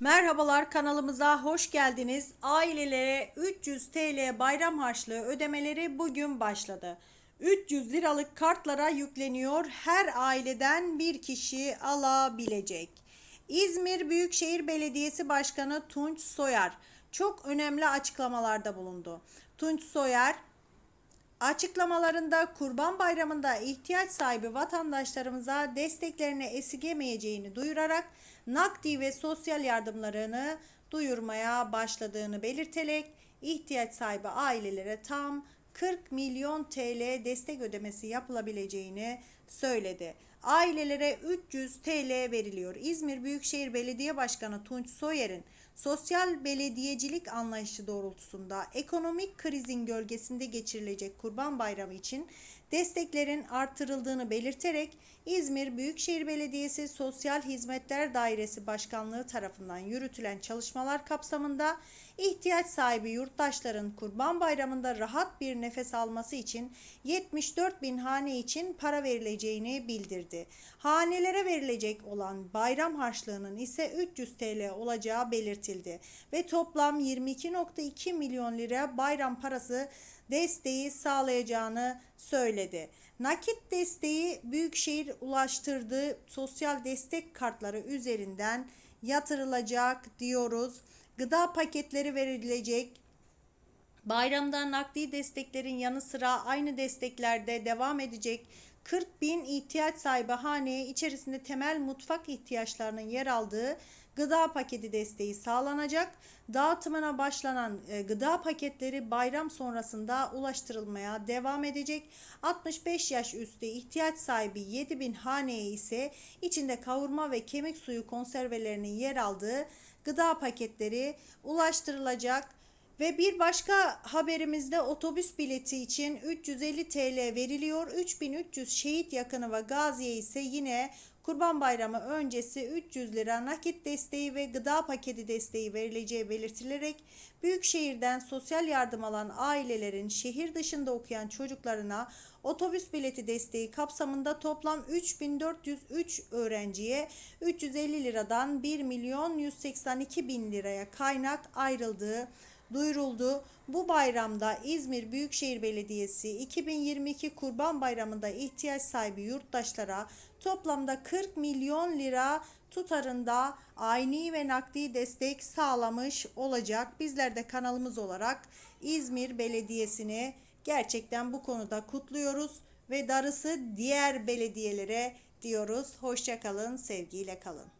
Merhabalar kanalımıza hoş geldiniz. Ailelere 300 TL bayram harçlığı ödemeleri bugün başladı. 300 liralık kartlara yükleniyor. Her aileden bir kişi alabilecek. İzmir Büyükşehir Belediyesi Başkanı Tunç Soyer çok önemli açıklamalarda bulundu. Tunç Soyer Açıklamalarında Kurban Bayramı'nda ihtiyaç sahibi vatandaşlarımıza desteklerini esirgemeyeceğini duyurarak nakdi ve sosyal yardımlarını duyurmaya başladığını belirterek ihtiyaç sahibi ailelere tam 40 milyon TL destek ödemesi yapılabileceğini söyledi. Ailelere 300 TL veriliyor. İzmir Büyükşehir Belediye Başkanı Tunç Soyer'in sosyal belediyecilik anlayışı doğrultusunda ekonomik krizin gölgesinde geçirilecek Kurban Bayramı için desteklerin artırıldığını belirterek İzmir Büyükşehir Belediyesi Sosyal Hizmetler Dairesi Başkanlığı tarafından yürütülen çalışmalar kapsamında ihtiyaç sahibi yurttaşların Kurban Bayramı'nda rahat bir nefes alması için 74 bin hane için para verileceğini bildirdi. Hanelere verilecek olan bayram harçlığının ise 300 TL olacağı belirtildi ve toplam 22.2 milyon lira bayram parası desteği sağlayacağını söyledi. Nakit desteği Büyükşehir ulaştırdığı sosyal destek kartları üzerinden yatırılacak diyoruz. Gıda paketleri verilecek. Bayramda nakdi desteklerin yanı sıra aynı desteklerde devam edecek 40 bin ihtiyaç sahibi haneye içerisinde temel mutfak ihtiyaçlarının yer aldığı gıda paketi desteği sağlanacak. Dağıtımına başlanan e, gıda paketleri bayram sonrasında ulaştırılmaya devam edecek. 65 yaş üstü ihtiyaç sahibi 7 bin haneye ise içinde kavurma ve kemik suyu konservelerinin yer aldığı gıda paketleri ulaştırılacak. Ve bir başka haberimizde otobüs bileti için 350 TL veriliyor. 3300 şehit yakını ve gaziye ise yine Kurban Bayramı öncesi 300 lira nakit desteği ve gıda paketi desteği verileceği belirtilerek Büyükşehir'den sosyal yardım alan ailelerin şehir dışında okuyan çocuklarına otobüs bileti desteği kapsamında toplam 3403 öğrenciye 350 liradan 1 milyon 182 bin liraya kaynak ayrıldığı duyuruldu. Bu bayramda İzmir Büyükşehir Belediyesi 2022 Kurban Bayramı'nda ihtiyaç sahibi yurttaşlara toplamda 40 milyon lira tutarında ayni ve nakdi destek sağlamış olacak. Bizler de kanalımız olarak İzmir Belediyesi'ni gerçekten bu konuda kutluyoruz ve darısı diğer belediyelere diyoruz. Hoşçakalın, sevgiyle kalın.